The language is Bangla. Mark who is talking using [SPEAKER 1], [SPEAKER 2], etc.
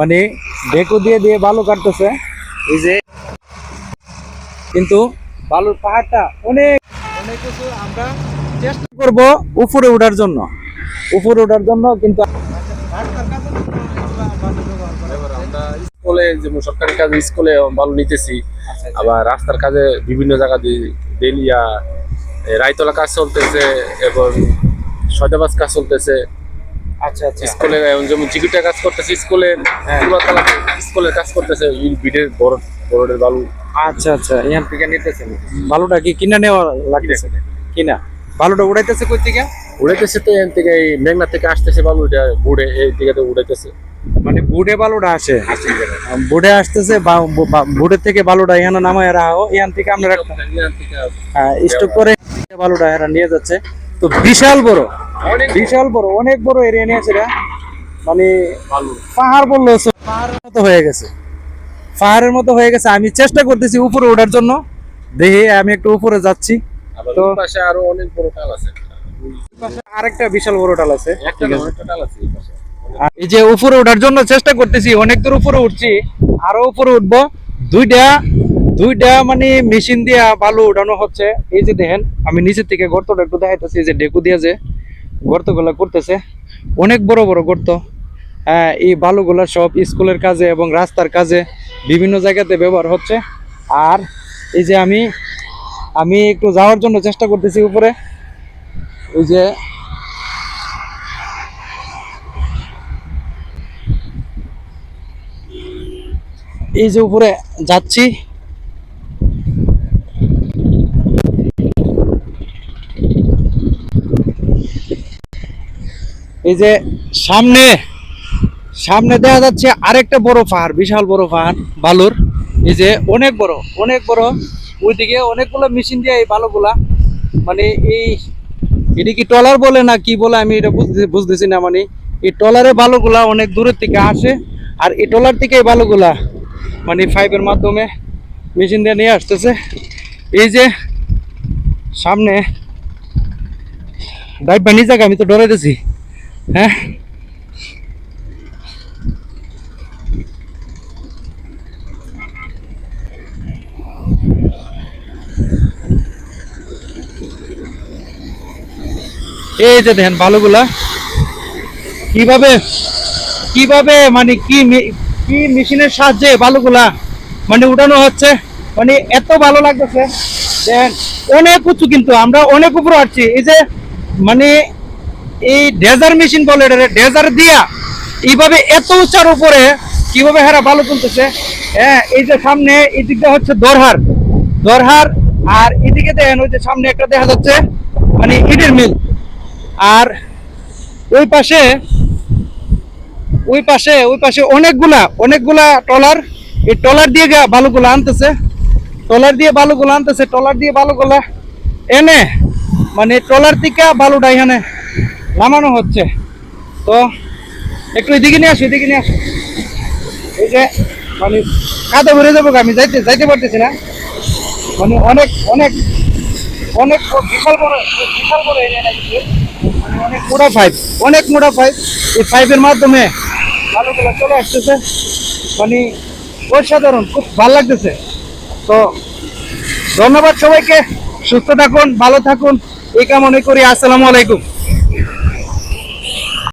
[SPEAKER 1] মানে ডেকো দিয়ে দিয়ে বালু কাটতেছে। এই যে কিন্তু বালুর পাহাড়টা অনেক অনেক কিছু আমরা চেষ্টা করব উপরে ওঠার জন্য। উপরে ওঠার জন্য কিন্তু
[SPEAKER 2] স্কুলে যেমন সরকারি কাজে স্কুলে বালু নিতেছি
[SPEAKER 1] আচ্ছা, আচ্ছা।
[SPEAKER 2] আবার রাস্তার কাজে বিভিন্ন জায়গা দিয়ে দেলিয়া রায়তলা কাজ চলতেছে এবং সয়দাবাজ কাজ চলতেছে।
[SPEAKER 1] আচ্ছা আচ্ছা।
[SPEAKER 2] স্কুলে যেমন চিকিটা কাজ করতেছে স্কুলে
[SPEAKER 1] হ্যাঁ।
[SPEAKER 2] পুরাতলা স্কুলের কাজ করতেছে বিটের বড় বড়ের বালু।
[SPEAKER 1] আচ্ছা আচ্ছা এখান থেকে নিতেছেন বালুটা কি কিনা নেওয়া লাগতেছে? কিনা। বালুটা উড়াইতেছে কই থেকে?
[SPEAKER 2] উড়াইতেছে তো এখান থেকে এই মেঘনা থেকে আসতেছে বালু এটা বুড়ে এই দিকে তো উড়াইতেছে।
[SPEAKER 1] মানে বুড়ে বালুটা আসে? বুড়ে আসতেছে বুড়ের থেকে বালুটা এখানে নামায় রাখো এখান থেকে আমরা স্টক করে বালুটা এরা নিয়ে যাচ্ছে। তো বিশাল বড়। বিশাল বড় অনেক বড় এরিয়া নিয়েছে এটা মানে পাহাড় বলল পাহাড়ের মতো হয়ে গেছে। পাহাড়ের মতো হয়ে গেছে আমি চেষ্টা করতেছি উপরে ওঠার জন্য। দেখি আমি একটু উপরে যাচ্ছি। তো-
[SPEAKER 2] পাশে আরও অনেক বড় টাল আছে।
[SPEAKER 1] আরেকটা বিশাল বড় টাল
[SPEAKER 2] এই
[SPEAKER 1] যে উপরে ওঠার জন্য চেষ্টা করতেছি অনেক দূর উপরে উঠছি আরও উপরে উঠবো। দুইটা দুইটা মানে মেশিন দিয়া বালু উঠানো হচ্ছে। এই যে দেখেন আমি নিচের থেকে গর্তটা একটু দেখাইতেছি যে ডেকু দিয়া যে। গর্তগুলা করতেছে। অনেক বড় বড় গর্ত। হ্যাঁ এই বালুগুলা সব স্কুলের কাজে এবং রাস্তার কাজে বিভিন্ন জায়গাতে ব্যবহার হচ্ছে। আর এই যে আমি আমি একটু যাওয়ার জন্য চেষ্টা করতেছি উপরে। ওই যে এই যে উপরে যাচ্ছি। এই যে সামনে সামনে দেখা যাচ্ছে আরেকটা বড় পাহাড়, বিশাল বড় পাহাড়, বালুর। এই যে অনেক বড় অনেক বড়। ওইদিকে অনেকগুলো মেশিন দিয়ে এই বালুগুলা মানে এই, এটি কি টলার বলে না কি বলে আমি এটা বুঝতে, বুঝতেছি না মানে এই টলারে বালুগুলা অনেক দূরের থেকে আসে, আর এই টলার থেকে এই বালুগুলা মানে পাইপের মাধ্যমে মেশিন দিয়ে নিয়ে আসতেছে। এই যে সামনে, ডাইভ বানি জায়গা আমি তো ডরাইতেছি। হ্যাঁ? এই যে দেখেন বালুগুলা। কীভাবে কীভাবে মানে কি কি মেশিনের সাহায্যে বালুগুলা মানে উঠানো হচ্ছে? মানে এত ভালো লাগতেছে। দেখেন অনেক উঁচু কিন্তু, আমরা অনেক উপরে আসছি। এই যে মানে এই ডেজার মেশিন বলে ডেজার দিয়া এইভাবে এত উঁচার উপরে কীভাবে হেরা বালু তুলতেছে? হ্যাঁ এই যে সামনে, এই দিকটা হচ্ছে দরহার। দরহার, আর এদিকে দেখেন, ওই যে সামনে একটা দেখা যাচ্ছে মানে ইটের মিল। আর ওই পাশে ওই পাশে ওই পাশে অনেকগুলা অনেকগুলা টলার এই টলার দিয়ে বালুগুলা আনতেছে। টলার দিয়ে বালুগুলা আনতেছে টলার দিয়ে বালুগুলা এনে মানে টলার থেকে বালুটা এখানে নামানো হচ্ছে। তো একটু এদিকে নিয়ে আসো এদিকে নিয়ে আসো। এই যে মানে কাদা ভরে যাব আমি যাইতে যাইতে পারতেছি না। মানে অনেক অনেক অনেক বিশাল বড় বিশাল বড় এরিয়া মানে অনেক মোটা পাইপ অনেক মোটা পাইপ এই পাইপের মাধ্যমে বালুগুলো চলে আসতেছে। মানে অসাধারণ, খুব ভালো লাগতেছে। তো ধন্যবাদ সবাইকে, সুস্থ থাকুন, ভালো থাকুন। এই কামনা করি, আসসালামু আলাইকুম।